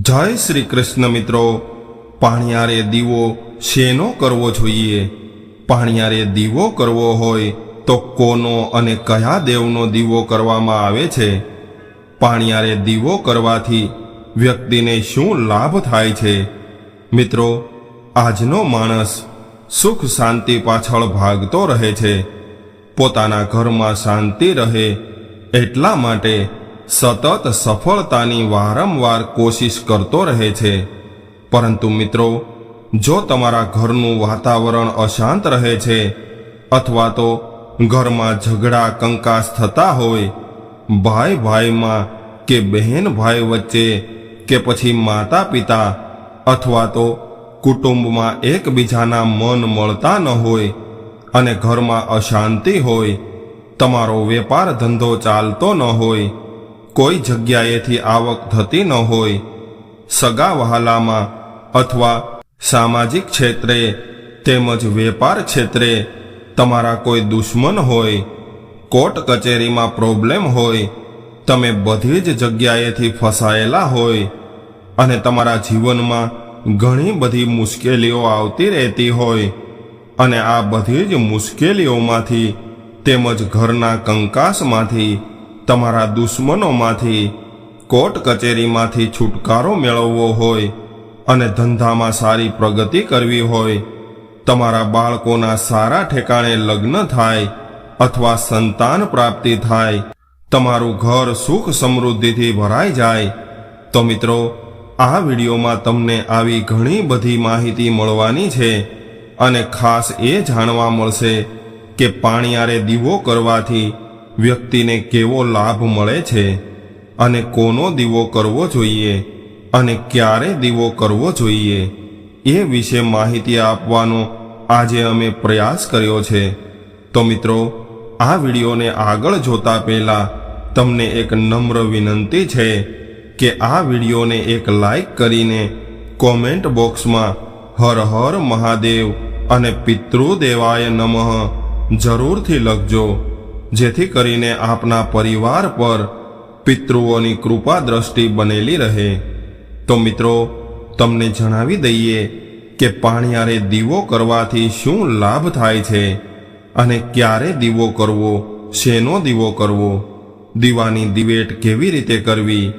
જય શ્રી કૃષ્ણ મિત્રો. પાણિયારે દીવો શેનો કરવો જોઈએ? પાણિયારે દીવો કરવો હોય તો કોનો અને કયા દેવનો દીવો કરવામાં આવે છે? પાણિયારે દીવો કરવાથી વ્યક્તિને શું લાભ થાય છે? મિત્રો, આજનો માણસ સુખ શાંતિ પાછળ ભાગતો રહે છે. પોતાના ઘરમાં શાંતિ રહે એટલા માટે સતત સફળતાની વારંવાર કોશિશ કરતો રહે છે. પરંતુ મિત્રો, જો તમારા ઘરનું વાતાવરણ અશાંત રહે છે, અથવા તો ઘરમાં ઝઘડા કંકાસ થતા હોય ભાઈ ભાઈમાં કે બહેન ભાઈ વચ્ચે કે પછી માતા પિતા અથવા તો કુટુંબમાં એકબીજાના મન મળતા ન હોય અને ઘરમાં અશાંતિ હોય, તમારો વેપાર ધંધો ચાલતો ન હોય કોઈ જગ્યાએથી આવક થતી ન હોય. સગા વહાલામાં અથવા સામાજિક ક્ષેત્રે તેમજ વેપાર ક્ષેત્રે તમારા કોઈ દુશ્મન હોય, કોર્ટ કચેરીમાં પ્રોબ્લેમ હોય, તમે બધી જ જગ્યાએથી ફસાયેલા હોય અને તમારા જીવનમાં ઘણી બધી મુશ્કેલીઓ આવતી રહેતી હોય અને આ બધી જ મુશ્કેલીઓમાંથી તેમજ ઘરના કંકાસમાંથી તમારા દુશ્મનોમાંથી, કોર્ટ કચેરીમાંથી છુટકારો મેળવવો હોય અને ધંધામાં સારી પ્રગતિ કરવી હોય, તમારા બાળકોના સારા ઠેકાણે લગ્ન થાય અથવા સંતાન પ્રાપ્તિ થાય, તમારું ઘર સુખ સમૃદ્ધિથી ભરાઈ જાય, તો મિત્રો, આ વિડીયોમાં તમને આવી ઘણી બધી માહિતી મળવાની છે અને ખાસ એ જાણવા મળશે કે પાણીયારે દીવો કરવાથી વ્યક્તિને કેવો લાભ મળે છે અને કોનો દીવો કરવો જોઈએ અને ક્યારે દીવો કરવો જોઈએ એ વિશે માહિતી આપવાનો આજે અમે પ્રયાસ કર્યો છે. તો મિત્રો, આ વિડીયોને આગળ જોતા પહેલા તમને એક નમ્ર વિનંતી છે કે આ વિડીયોને એક લાઈક કરીને કોમેન્ટ બોક્સમાં હર હર મહાદેવ અને પિતૃદેવાય નમઃ જરૂરથી લખજો. જેથી કરીને આપના પરિવાર પર પિતૃઓની કૃપા દ્રષ્ટિ બનેલી રહે. તો મિત્રો, તમને જણાવી દઈએ કે પાણિયારે દીવો કરવાથી શું લાભ થાય છે અને ક્યારે દીવો કરવો, શેનો દીવો કરવો, દીવાની દિવેટ કેવી રીતે કરવી?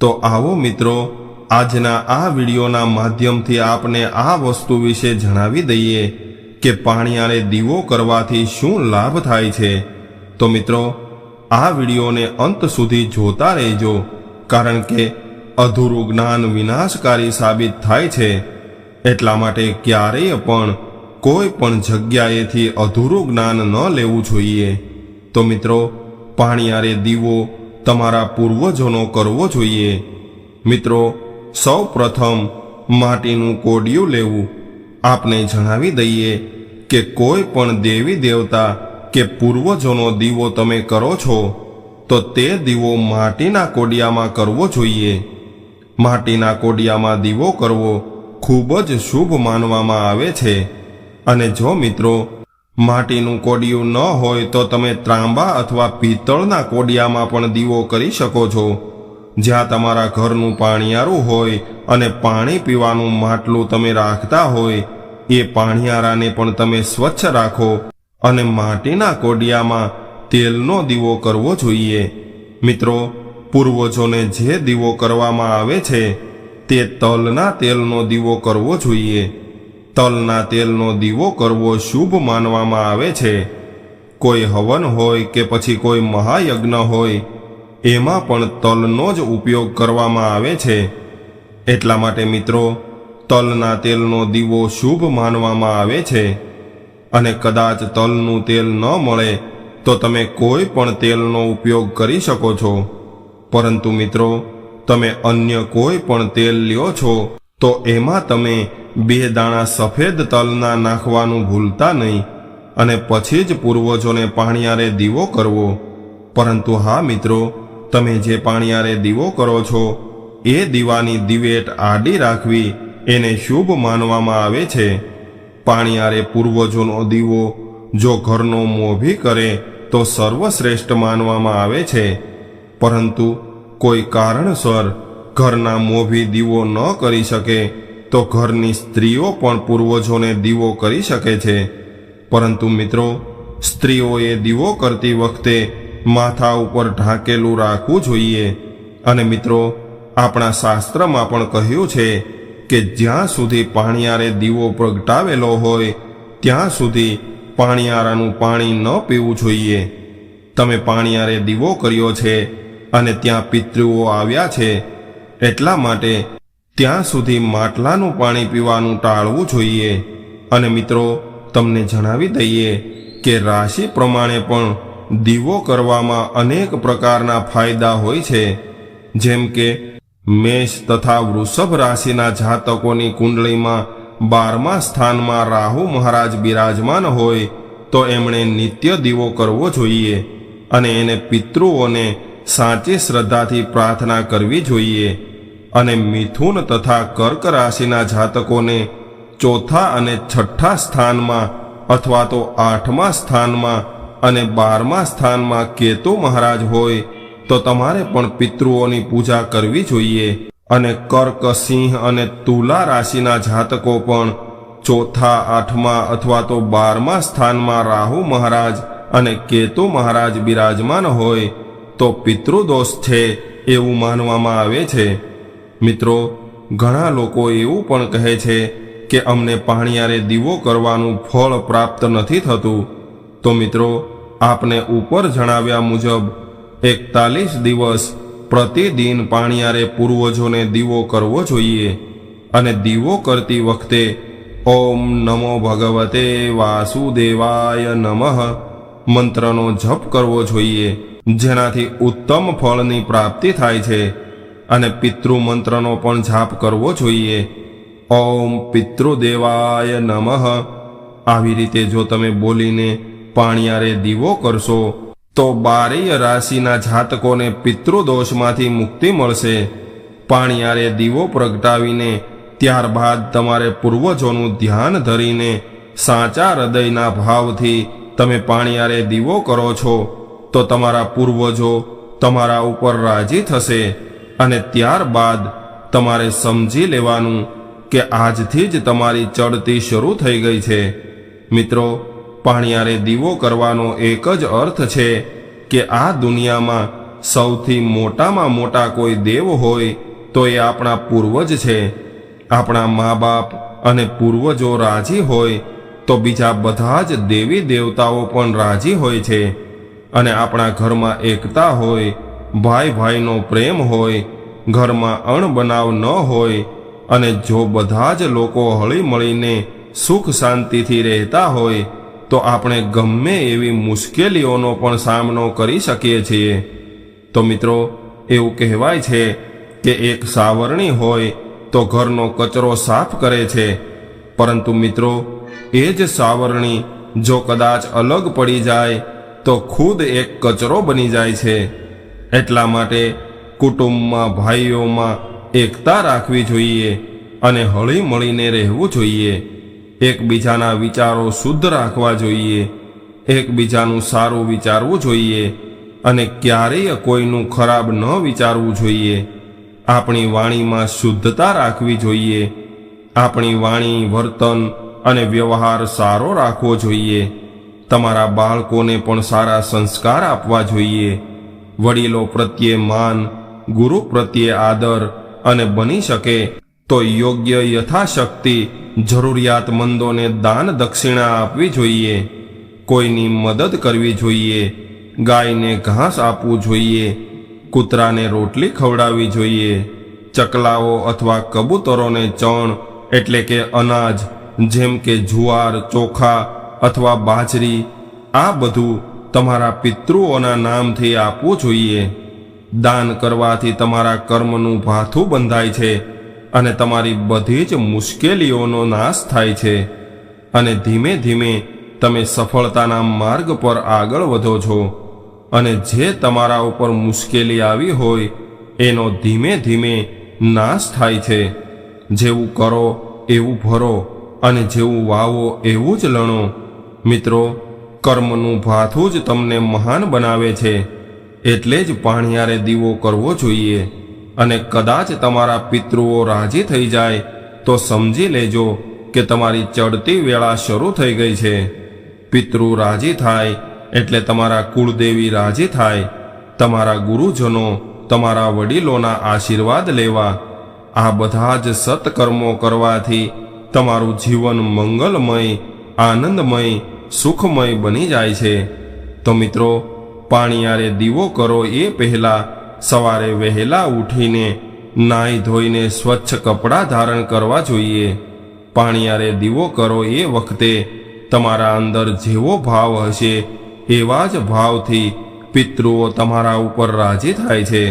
તો આવો મિત્રો, આજના આ વિડીયોના માધ્યમથી આપને આ વસ્તુ વિશે જણાવી દઈએ કે પાણિયારે દીવો કરવાથી શું લાભ થાય છે. તો મિત્રો, આ વિડીયોને અંત સુધી જોતા રહેજો, કારણ કે અધૂરું જ્ઞાન વિનાશકારી સાબિત થાય છે. એટલા માટે ક્યારેય પણ કોઈ પણ જગ્યાએથી અધૂરું જ્ઞાન ન લેવું જોઈએ. તો મિત્રો, પાણિયારે દીવો તમારા પૂર્વજોનો કરવો જોઈએ. મિત્રો, સૌ પ્રથમ માટીનું કોડિયું લેવું. આપને જણાવી દઈએ કે કોઈ પણ દેવી દેવતા કે પૂર્વજોનો દીવો તમે કરો છો, તો તે દીવો માટીના કોડિયામાં કરવો જોઈએ. માટીના કોડિયામાં દીવો કરવો ખૂબ જ શુભ માનવામાં આવે છે. અને જો મિત્રો, માટીનું કોડિયું ન હોય તો તમે ત્રાંબા અથવા પિત્તળના કોડિયામાં પણ દીવો કરી શકો છો. જ્યાં તમારા ઘરનું પાણીયારું હોય અને પાણી પીવાનું માટલું તમે રાખતા હોય, એ પાણીયારાને પણ તમે સ્વચ્છ રાખો. અને માટીના કોડિયામાં તેલનો દીવો કરવો જોઈએ. મિત્રો, પૂર્વજોને જે દીવો કરવામાં આવે છે, તે તલના તેલનો દીવો કરવો જોઈએ. તલના તેલનો દીવો કરવો શુભ માનવામાં આવે છે. કોઈ હવન હોય કે પછી કોઈ મહાયજ્ઞ હોય, એમાં પણ તલનો જ ઉપયોગ કરવામાં આવે છે. એટલા માટે મિત્રો, તલના તેલનો દીવો શુભ માનવામાં આવે છે. અને કદાચ તલનું તેલ ન મળે, તો તમે કોઈ પણ તેલનો ઉપયોગ કરી શકો છો. પરંતુ મિત્રો, તમે અન્ય કોઈ પણ તેલ લ્યો છો, તો એમાં તમે બે દાણા સફેદ તલના નાખવાનું ભૂલતા નહીં અને પછી જ પૂર્વજોને પાણીયારે દીવો કરવો. પરંતુ હા મિત્રો, તમે જે પાણિયારે દીવો કરો છો, એ દીવાની દિવેટ આડી રાખવી એને શુભ માનવામાં આવે છે. પાણીયારે પૂર્વજોનો દીવો. જો ઘરનો મોભી કરે, તો સર્વશ્રેષ્ઠ માનવામાં આવે છે. પરંતુ કોઈ કારણસર ઘરના મોભી દીવો ન કરી શકે, તો ઘરની સ્ત્રીઓ પણ પૂર્વજોને દીવો કરી શકે છે. પરંતુ મિત્રો, સ્ત્રીઓએ દીવો કરતી વખતે માથા ઉપર ઢાંકેલું રાખવું જોઈએ. અને મિત્રો, આપણા શાસ્ત્રમાં પણ કહ્યું છે કે જ્યાં સુધી પાણીયારે દીવો પ્રગટાવેલો હોય, ત્યાં સુધી પાણીયારાનું પાણી ન પીવું જોઈએ. તમે પાણીયારે દીવો કર્યો છે અને ત્યાં પિતૃઓ આવ્યા છે, એટલા માટે ત્યાં સુધી માટલાનું પાણી પીવાનું ટાળવું જોઈએ. અને મિત્રો, તમને જણાવી દઈએ કે રાશિ પ્રમાણે પણ દીવો કરવામાં અનેક પ્રકારના ફાયદા હોય છે. જેમ કે મેષ તથા વૃષભ રાશિના જાતકોની કુંડળીમાં બારમા સ્થાનમાં રાહુ મહારાજ બિરાજમાન હોય તો એમણે નિત્ય દીવો કરવો જોઈએ અને એને પિતૃઓને સાચી શ્રદ્ધાથી પ્રાર્થના કરવી જોઈએ અને મિથુન તથા કર્ક રાશિના જાતકોને ચોથા અને છઠ્ઠા સ્થાનમાં અથવા તો આઠમા સ્થાનમાં અને બારમા સ્થાનમાં કેતુ મહારાજ હોય તો તમારે પણ પિતૃઓની પૂજા કરવી જોઈએ અને કર્ક, સિંહ અને તુલા રાશિના જાતકો પણ ચોથા, આઠમા અથવા તો બારમા સ્થાનમાં રાહુ મહારાજ અને કેતુ મહારાજ બિરાજમાન હોય તો પિતૃદોષ છે એવું માનવામાં આવે છે. મિત્રો, ઘણા લોકો એવું પણ કહે છે કે અમને પાણીયારે દીવો કરવાનું ફળ પ્રાપ્ત નથી થતું. તો મિત્રો, આપને ઉપર જણાવ્યા મુજબ એકતાલીસ દિવસ પ્રતિદિન પાણિયારે પૂર્વજોને દીવો કરવો જોઈએ અને દીવો કરતી વખતે ઓમ નમો ભગવતે વાસુદેવાય નમઃ મંત્રનો જપ કરવો જોઈએ, જેનાથી ઉત્તમ ફળની પ્રાપ્તિ થાય છે અને પિતૃ મંત્રનો પણ જાપ કરવો જોઈએ. ઓમ પિતૃદેવાય નમઃ. આવી રીતે જો તમે બોલીને પાણિયારે દીવો કરશો તો બારેય રાશિના જાતકોને પિતૃદોષમાંથી મુક્તિ મળશે. પાણિયારે દીવો પ્રગટાવીને ત્યારબાદ તમારે પૂર્વજોનું ધ્યાન ધરીને સાચા હૃદયના ભાવથી તમે પાણીયારે દીવો કરો છો, તો તમારા પૂર્વજો તમારા ઉપર રાજી થશે અને ત્યારબાદ તમારે સમજી લેવાનું કે આજથી જ તમારી ચડતી શરૂ થઈ ગઈ છે. મિત્રો પાણીયારે દીવો કરવાનો એક જ અર્થ છે કે આ દુનિયામાં સૌથી મોટામાં મોટા કોઈ દેવ હોય તો એ આપણા પૂર્વજ છે. આપણા મા બાપ અને પૂર્વજો રાજી હોય તો બીજા બધા જ દેવી દેવતાઓ પણ રાજી હોય છે. અને આપણા ઘરમાં એકતા હોય ભાઈ ભાઈનો પ્રેમ હોય, ઘરમાં અણબનાવ ન હોય અને જો બધા જ લોકો હળી મળીને સુખ શાંતિથી રહેતા હોય તો આપણે ગમે એવી મુશ્કેલીઓનો પણ સામનો કરી શકીએ છીએ. તો મિત્રો, એવું કહેવાય છે કે એક સાવરણી હોય તો ઘરનો કચરો સાફ કરે છે. પરંતુ મિત્રો, એ જ સાવરણી જો કદાચ અલગ પડી જાય, તો ખુદ એક કચરો બની જાય છે. એટલા માટે કુટુંબમાં, ભાઈઓમાં એકતા રાખવી જોઈએ અને હળીમળીને રહેવું જોઈએ. એકબીજાના વિચારો શુદ્ધ રાખવા જોઈએ. એકબીજાનું સારું વિચારવું જોઈએ અને ક્યારેય કોઈનું ખરાબ ન વિચારવું જોઈએ. આપણી વાણીમાં શુદ્ધતા રાખવી જોઈએ. આપણી વાણી, વર્તન અને વ્યવહાર સારો રાખવો જોઈએ. તમારા બાળકોને પણ સારા સંસ્કાર આપવા જોઈએ. વડીલો પ્રત્યે માન, ગુરુ પ્રત્યે આદર અને બની શકે. તો યોગ્ય યથાશક્તિ જરૂરિયાતમંદોને દાન દક્ષિણા આપવી જોઈએ. કોઈની મદદ કરવી જોઈએ. ગાયને ઘાસ આપવું જોઈએ. કૂતરાને રોટલી ખવડાવવી જોઈએ. ચકલાઓ અથવા કબૂતરોને ચણ એટલે કે અનાજ, જેમ કે જુવાર, ચોખા અથવા બાજરી, આ બધું તમારા પિતૃઓના નામથી આપવું જોઈએ. દાન કરવાથી તમારા કર્મનું ભાથું બંધાય છે. અને તમારી બધી જ મુશ્કેલીઓનો નાશ થાય છે. અને ધીમે ધીમે તમે સફળતાના માર્ગ પર આગળ વધો છો. અને જે તમારા ઉપર મુશ્કેલી આવી હોય, એનો ધીમે ધીમે નાશ થાય છે. જેવું કરો, એવું ભરો, અને જેવું વાવો, એવું જ લણો. મિત્રો, કર્મનું ભાથું જ તમને મહાન બનાવે છે. એટલે જ પાણિયારે દીવો કરવો જોઈએ. અને કદાચ તમારા પિતૃઓ રાજી થઈ જાય, તો સમજી લેજો કે તમારી ચડતી વેળા શરૂ થઈ ગઈ છે. પિતૃ રાજી થાય એટલે તમારા કુળદેવી રાજી થાય. તમારા ગુરુજનો તમારા વડીલોના આશીર્વાદ લેવા. આ બધા જ સત્કર્મો કરવાથી તમારું જીવન મંગલમય, આનંદમય, સુખમય બની જાય છે. તો મિત્રો, પાણીયારે દીવો કરો એ પહેલા સવારે વહેલા ઉઠીને નાહી ધોઈને સ્વચ્છ કપડાં ધારણ કરવા જોઈએ. પાણીયારે દીવો કરો એ વખતે તમારા અંદર જેવો ભાવ હશે, એવા જ ભાવથી પિતૃઓ તમારા ઉપર રાજી થાય છે.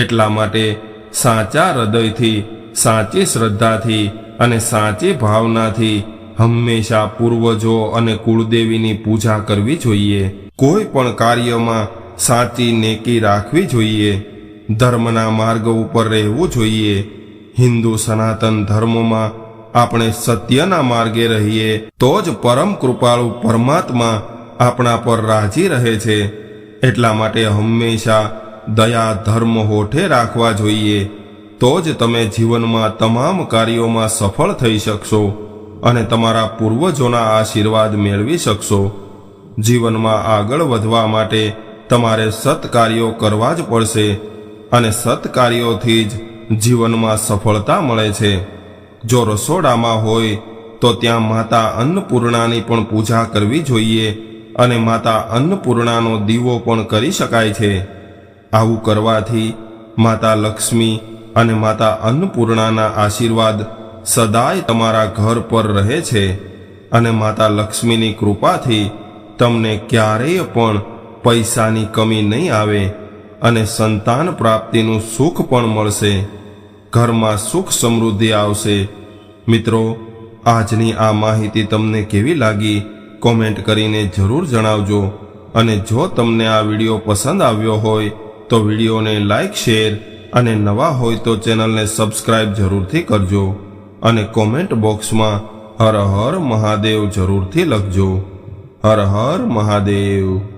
એટલા માટે સાચા હૃદયથી, સાચી શ્રદ્ધાથી અને સાચી ભાવનાથી હંમેશા પૂર્વજો અને કુળદેવીની પૂજા કરવી જોઈએ. કોઈ પણ કાર્યમાં સાચી નેકી રાખવી જોઈએ. ધર્મના માર્ગ ઉપર રહેવું જોઈએ. હિન્દુ સનાતન ધર્મમાં આપણે સત્યના માર્ગે રહીએ, તો જ પરમ કૃપાળુ પરમાત્મા આપણા પર રાજી રહે છે. એટલા માટે હંમેશા દયા ધર્મ હોઠે રાખવા જોઈએ. તો જ તમે જીવનમાં તમામ કાર્યોમાં સફળ થઈ શકશો અને તમારા પૂર્વજોના આશીર્વાદ મેળવી શકશો. જીવનમાં આગળ વધવા માટે તમારે સત્કાર્યો કરવા જ પડશે અને સત્કાર્યોથી જ જીવનમાં સફળતા મળે છે. જો રસોડામાં હોય, તો ત્યાં માતા અન્નપૂર્ણાની પણ પૂજા કરવી જોઈએ અને માતા અન્નપૂર્ણાનો દીવો પણ કરી શકાય છે. આવું કરવાથી માતા લક્ષ્મી અને માતા અન્નપૂર્ણાના આશીર્વાદ સદાય તમારા ઘર પર રહે છે અને માતા લક્ષ્મીની કૃપાથી તમને ક્યારેય પણ પૈસાની કમી નહીં આવે અને સંતાન પ્રાપ્તિનું સુખ પણ મળશે. ઘરમાં સુખ સમૃદ્ધિ આવશે. મિત્રો, આજની આ માહિતી તમને કેવી લાગી? કોમેન્ટ કરીને જરૂર જણાવજો. અને જો તમને આ વીડિયો પસંદ આવ્યો હોય, તો વિડીયોને લાઈક, શેર અને નવા હોય તો ચેનલને સબસ્ક્રાઇબ જરૂરથી કરજો. અને કોમેન્ટ બોક્સમાં હર હર મહાદેવ જરૂરથી લખજો. હર હર મહાદેવ.